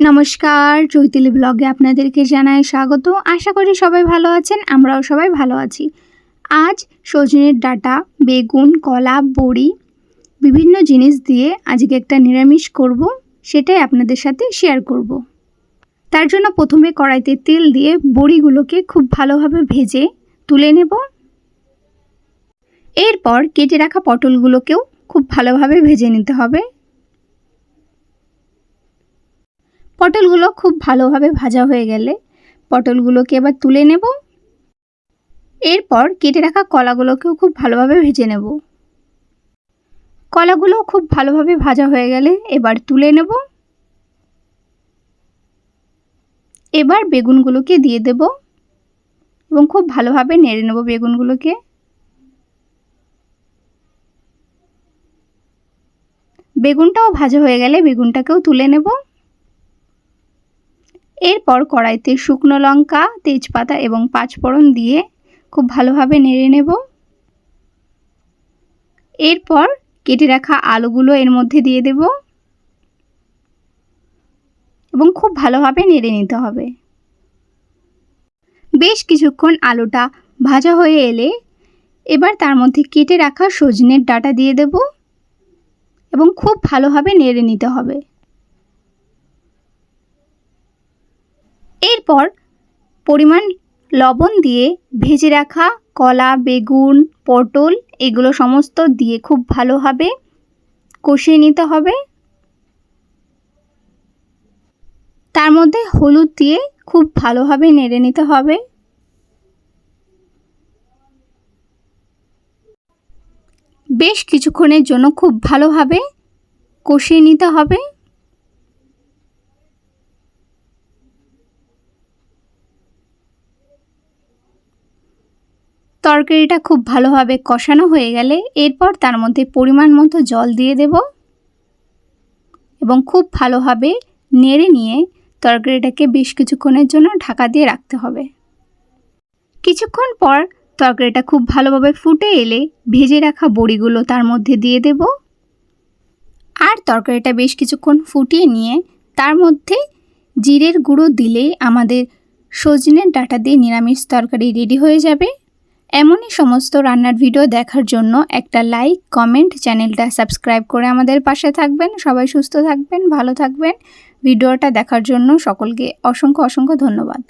নমস্কার, চৈতালি ব্লগে আপনাদেরকে জানাই স্বাগত। আশা করি সবাই ভালো আছেন, আমরাও সবাই ভালো আছি। আজ সজনের ডাটা, বেগুন, কলা, বড়ি বিভিন্ন জিনিস দিয়ে আজকে একটা নিরামিষ করব, সেটাই আপনাদের সাথে শেয়ার করব। তার জন্য প্রথমে কড়াইতে তেল দিয়ে বড়িগুলোকে খুব ভালোভাবে ভেজে তুলে নেব। এরপর কেটে রাখা পটলগুলোকেও খুব ভালোভাবে ভেজে নিতে হবে। পটলগুলো খুব ভালোভাবে ভাজা হয়ে গেলে পটলগুলোকে এবার তুলে নেব। এরপর কেটে রাখা কলাগুলোকেও খুব ভালোভাবে ভেজে নেব। কলাগুলো খুব ভালোভাবে ভাজা হয়ে গেলে এবার তুলে নেব। এবার বেগুনগুলোকে দিয়ে দেব এবং খুব ভালোভাবে নেড়ে নেব বেগুনগুলোকে। বেগুনটাও ভাজা হয়ে গেলে বেগুনটাকেও তুলে নেব। এরপর কড়াইতে শুকনো লঙ্কা, তেজপাতা এবং পাঁচফোড়ন দিয়ে খুব ভালোভাবে নেড়ে নেব। এরপর কেটে রাখা আলুগুলো এর মধ্যে দিয়ে দেব এবং খুব ভালোভাবে নেড়ে নিতে হবে। বেশ কিছুক্ষণ আলুটা ভাজা হয়ে এলে এবার তার মধ্যে কেটে রাখা সজনের ডাটা দিয়ে দেব এবং খুব ভালোভাবে নেড়ে নিতে হবে। এরপর পরিমাণ লবণ দিয়ে ভেজে রাখা কলা, বেগুন, পটল এগুলো সমস্ত দিয়ে খুব ভালোভাবে কষিয়ে নিতে হবে। তার মধ্যে হলুদ দিয়ে খুব ভালোভাবে নেড়ে নিতে হবে। বেশ কিছুক্ষণের জন্য খুব ভালোভাবে কষিয়ে নিতে হবে। তরকারিটা খুব ভালোভাবে কষানো হয়ে গেলে এরপর তার মধ্যে পরিমাণ মতো জল দিয়ে দেব এবং খুব ভালোভাবে নেড়ে নিয়ে তরকারিটাকে বেশ কিছুক্ষণের জন্য ঢাকা দিয়ে রাখতে হবে। কিছুক্ষণ পর তরকারিটা খুব ভালোভাবে ফুটে এলে ভেজে রাখা বড়িগুলো তার মধ্যে দিয়ে দেব। আর তরকারিটা বেশ কিছুক্ষণ ফুটিয়ে নিয়ে তার মধ্যে জিরের গুঁড়ো দিলেই আমাদের সজনের ডাটা দিয়ে নিরামিষ তরকারি রেডি হয়ে যাবে। এমনই সমস্ত রান্নার ভিডিও দেখার জন্য একটা লাইক, কমেন্ট, চ্যানেলটা সাবস্ক্রাইব করে আমাদের পাশে থাকবেন। সবাই সুস্থ থাকবেন, ভালো থাকবেন। ভিডিওটা দেখার জন্য সকলকে অসংখ্য অসংখ্য ধন্যবাদ।